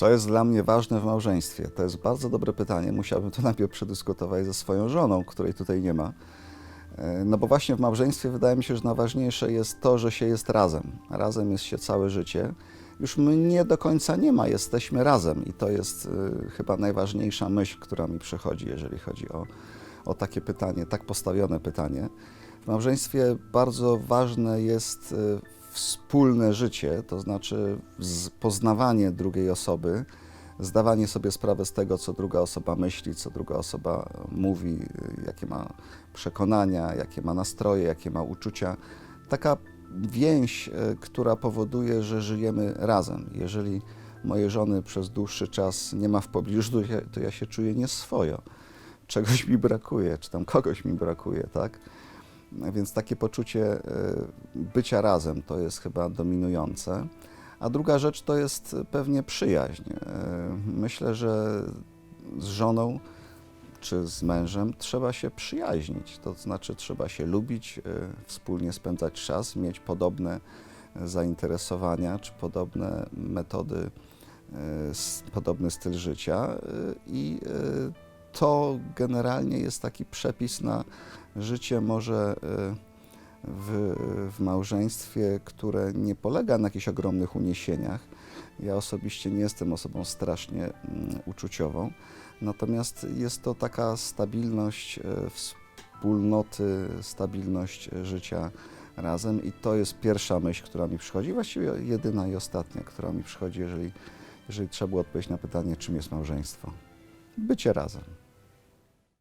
Co jest dla mnie ważne w małżeństwie? To jest bardzo dobre pytanie. Musiałbym to najpierw przedyskutować ze swoją żoną, której tutaj nie ma. E, No bo właśnie w małżeństwie wydaje mi się, że najważniejsze jest to, że się jest razem. Razem jest się całe życie. Już mnie do końca nie ma, jesteśmy razem i to jest y, chyba najważniejsza myśl, która mi przychodzi, jeżeli chodzi o, o takie pytanie, tak postawione pytanie. W małżeństwie bardzo ważne jest y, wspólne życie, to znaczy poznawanie drugiej osoby, zdawanie sobie sprawy z tego, co druga osoba myśli, co druga osoba mówi, jakie ma przekonania, jakie ma nastroje, jakie ma uczucia. Taka więź, y, która powoduje, że żyjemy razem. Jeżeli mojej żony przez dłuższy czas nie ma w pobliżu, to ja, to ja się czuję nieswojo. Czegoś mi brakuje, czy tam kogoś mi brakuje, tak? Więc takie poczucie y, bycia razem to jest chyba dominujące. A druga rzecz to jest pewnie przyjaźń. Y, Myślę, że z żoną czy z mężem trzeba się przyjaźnić, to znaczy trzeba się lubić, y, wspólnie spędzać czas, mieć podobne zainteresowania czy podobne metody, podobny styl życia i to generalnie jest taki przepis na życie może y, w, w małżeństwie, które nie polega na jakichś ogromnych uniesieniach. Ja osobiście nie jestem osobą strasznie mm, uczuciową, natomiast jest to taka stabilność e, wspólnoty, stabilność e, życia razem i to jest pierwsza myśl, która mi przychodzi, właściwie jedyna i ostatnia, która mi przychodzi, jeżeli, jeżeli trzeba było odpowiedzieć na pytanie, czym jest małżeństwo. Bycie razem.